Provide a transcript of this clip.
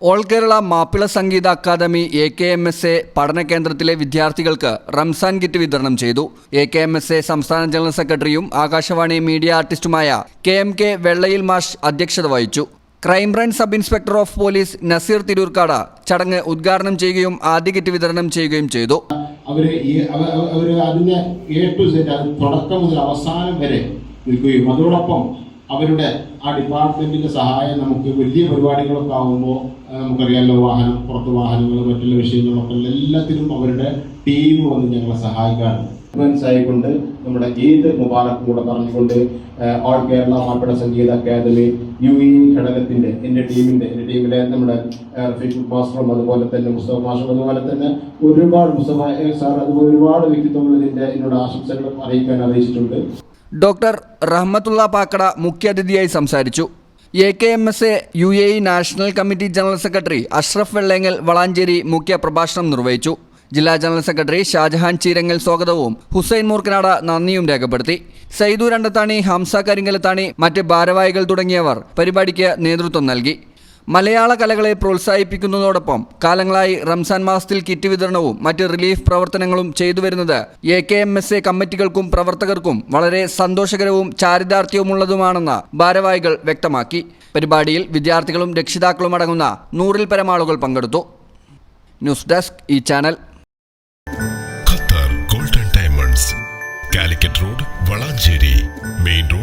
All Kerala Mappila Sangeetha academy A K M S A പഠന കേന്ദ്രത്തിലെ വിദ്യാർത്ഥികൾക്ക് Ramzan kit വിതരണം ചെയ്തു. A K M S A സംസ്ഥാന ജനറൽ സെക്രട്ടറിയും ആകാശവാണി മീഡിയ ആർട്ടിസ്റ്റുമായ കെ എം കെ വെള്ളയിൽ മാഷ് അധ്യക്ഷത വഹിച്ചു. Crime branch sub inspector of police Naseer Thirurkkad ചടങ്ങ് ഉദ്ഘാടനം ചെയ്യുകയും ആദ്യ കിറ്റ് വിതരണം ചെയ്യുകയും ചെയ്തു. എ ടു തുടക്കം മുതൽ അവസാനം വരെ നിൽക്കുകയും അതോടൊപ്പം അവരുടെ ആ ഡിപ്പാർട്ട്മെന്റിന്റെ സഹായം നമുക്ക് വലിയ പരിപാടികളൊക്കെ ആകുമ്പോൾ നമുക്കറിയാമല്ലോ വാഹനം പുറത്ത് വാഹനങ്ങൾ മറ്റുള്ള വിഷയങ്ങളൊക്കെ എല്ലാത്തിനും അവരുടെ ടീം വന്ന് ഞങ്ങളെ സഹായിക്കാറുണ്ട്. ആയിക്കൊണ്ട് നമ്മുടെ ഈദ് മുബാറക് കൂടെ പറഞ്ഞുകൊണ്ട് all Kerala Mappila Sangeetha academy U E ഘടകത്തിന്റെ എന്റെ ടീമിന്റെ എന്റെ ടീമിലെ നമ്മുടെ ഫേസ്ബുക്ക് മാസ്റ്ററും അതുപോലെ തന്നെ മുസ്തഫ മാസ്റ്ററും അതുപോലെ തന്നെ ഒരുപാട് മുസ്തഫ സാർ അതുപോലെ ഒരുപാട് വ്യക്തിത്വങ്ങൾ ഇതിന്റെ എന്നോട് ആശംസകൾ അറിയിക്കാൻ അറിയിച്ചിട്ടുണ്ട്. ഡോക്ടർ റഹ്മത്തുള്ള പാക്കട മുഖ്യാതിഥിയായി സംസാരിച്ചു. A K M S A U A E national committee general secretary Ashraf Vellengal Valanchery മുഖ്യ പ്രഭാഷണം നിർവഹിച്ചു. ജില്ലാ ജനറൽ സെക്രട്ടറി ഷാജഹാൻ ചീരങ്ങൽ സ്വാഗതവും ഹുസൈൻ മൂർക്കനാട് നന്ദിയും രേഖപ്പെടുത്തി. സൈദു രണ്ടത്താണി ഹംസ കരിങ്കലത്താണി മറ്റ് ഭാരവാഹികൾ തുടങ്ങിയവർ പരിപാടിക്ക് നേതൃത്വം നൽകി. മലയാള കലകളെ പ്രോത്സാഹിപ്പിക്കുന്നതോടൊപ്പം കാലങ്ങളായി റംസാൻ മാസത്തിൽ കിറ്റ് വിതരണവും മറ്റ് റിലീഫ് പ്രവർത്തനങ്ങളും ചെയ്തു വരുന്നത് A K M S A കമ്മിറ്റികൾക്കും പ്രവർത്തകർക്കും വളരെ സന്തോഷകരവും ചാരിതാർത്ഥ്യവുമുള്ളതുമാണെന്ന് ഭാരവാഹികൾ വ്യക്തമാക്കി. പരിപാടിയിൽ വിദ്യാർത്ഥികളും രക്ഷിതാക്കളും അടങ്ങുന്ന നൂറിൽ പരമാളുകൾ പങ്കെടുത്തു. ന്യൂസ് ഡെസ്ക് ഈ channel. Qatar golden diamonds Calicut road Valanchery main road.